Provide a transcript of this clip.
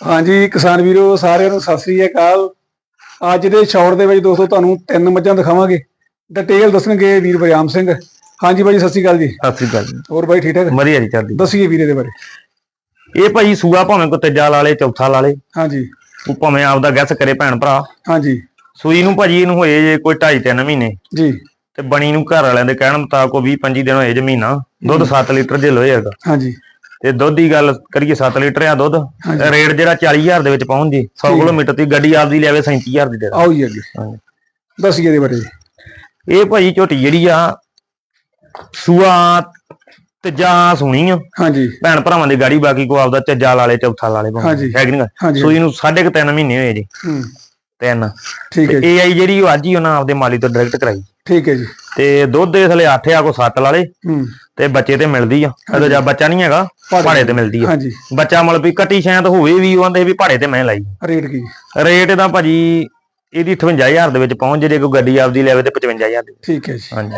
ਹਾਂਜੀ ਕਿਸਾਨ ਵੀਰੋ ਸਾਰਿਆਂ ਨੂੰ ਸਤਿ ਸ੍ਰੀ ਅਕਾਲ। ਅੱਜ ਦੇ ਸ਼ੌਟ ਦੇ ਵਿੱਚ ਦੋਸਤੋ ਤੁਹਾਨੂੰ ਤਿੰਨ ਮੱਝਾਂ ਦਿਖਾਵਾਂਗੇ। ਡਿਟੇਲ ਦੱਸਣਗੇ ਵੀਰ ਬਰਿਆਮ ਸਿੰਘ। ਹਾਂਜੀ ਬਾਈ ਸਤਿ ਸ੍ਰੀ ਅਕਾਲ ਜੀ। ਸਤਿ ਸ੍ਰੀ ਅਕਾਲ ਹੋਰ ਬਾਈ ਠੀਕ ਠਾਕ? ਵਧੀਆ ਜੀ ਚੱਲਦੀ। ਦੱਸੀਏ ਵੀਰੇ ਦੇ ਬਾਰੇ। ਇਹ ਭਾਈ ਸੂਆ ਭਾਵੇਂ ਕੋ ਤੀਜਾ ਲਾ ਲੇ ਚੌਥਾ ਲਾ ਲੇ। ਹਾਂਜੀ। ਉਹ ਭਾਵੇਂ ਆਪਦਾ ਗੈਸ ਕਰੇ ਭੈਣ ਭਰਾ। ਹਾਂਜੀ। ਸੂਈ ਨੂੰ ਭਾਜੀ ਇਹਨੂੰ ਹੋਏ ਜੇ ਕੋਈ 2.5 3 ਮਹੀਨੇ। ਜੀ। ਤੇ ਬਣੀ ਨੂੰ ਘਰ ਵਾਲਿਆਂ ਦੇ ਕਹਿਣ ਮੁਤਾਬਕ ਉਹ 20 25 ਦਿਨ ਹੋਏ ਜੇ ਮਹੀਨਾ। ਦੁੱਧ 7 ਲੀਟਰ ਜੇ ਲੋਏ ਹੈਗਾ। ਹਾਂਜੀ। ਤੇ ਦੁੱਧ ਦੀ ਗੱਲ ਕਰੀਏ 7 ਲੀਟਰ ਆ ਦੁੱਧ। ਰੇਟ ਜਿਹੜਾ 40000 ਦੇ ਵਿੱਚ ਪਹੁੰਚ ਜੇ 100 ਠੀਕ। ਕਿਲੋਮੀਟਰ ਦੀ ਗੱਡੀ ਆਪਦੀ ਲਿਆਵੇ 37000 ਦੀ ਦੇ ਦਾਂ ਆਓ ਜੀ ਅੱਗੇ। ਦੱਸੀਏ ਦੇ ਬਾਰੇ। ਇਹ ਭਾਜੀ ਝੋਟੀ ਜਿਹੜੀ ਆ ਸੂਆ ਤੀਜਾ ਸੁਣੀ ਆ। ਹਾਂਜੀ। ਭੈਣ ਭਰਾਵਾਂ ਦੀ ਗਾੜੀ ਬਾਕੀ ਕੋ ਆਪਦਾ ਤੀਜਾ ਲਾ ਲੇ ਚੌਥਾ ਲਾ ਲੇ ਹਾਂਜੀ। ਹੈ ਕਿ ਨਹੀਂ? ਹਾਂਜੀ। ਸੂਈ ਨੂੰ ਸਾਢੇ ਕੁ ਤਿੰਨ ਮਹੀਨੇ ਹੋਏ ਜੀ। ਹੂੰ। ਤਿੰਨ। ਠੀਕ ਹੈ ਜੀ। ਏਆਈ ਜਿਹੜੀ ਉਹ ਅੱਜ ਹੀ ਉਹਨਾਂ ਆਪਦੇ ਮਾਲੀ ਤੋਂ ਡਾਇਰੈਕਟ ਕਰਾਈ। ਠੀਕ ਹੈ ਜੀ। ਤੇ ਦੁੱਧ ਦੇ ਥਲੇ 8 ਆ ਕੋ 7 ਲਾ ਲੇ। ਹੂੰ। ਤੇ ਬੱਚੇ ਤੇ ਮਿਲਦੀ ਆ। ਜਾਂ ਬੱਚਾ ਨਹੀਂ ਹੈਗਾ। ਭਾੜੇ ਤੇ ਮਿਲਦੀ ਆ। ਹਾਂਜੀ। ਬੱਚਾ ਮਤਲਬ ਵੀ ਕੱਟੀ ਸ਼ਾਇਦ ਹੋਵੇ ਵੀ ਉਹ ਆਂਦੇ ਵੀ ਭਾੜੇ ਤੇ ਮੈਂ ਲਾਈ। ਰੇਟ ਕੀ? ਰੇਟ ਇਹਦਾ ਭਾਜੀ ਇਹਦੀ 58000 ਦੇ ਵਿੱਚ ਪਹੁੰਚ ਜੇ ਕੋਈ ਗੱਡੀ ਆਪਦੀ ਲੈਵੇ ਤੇ 55000 ਦੇ। ਠੀਕ ਹੈ ਜੀ। ਹਾਂਜੀ।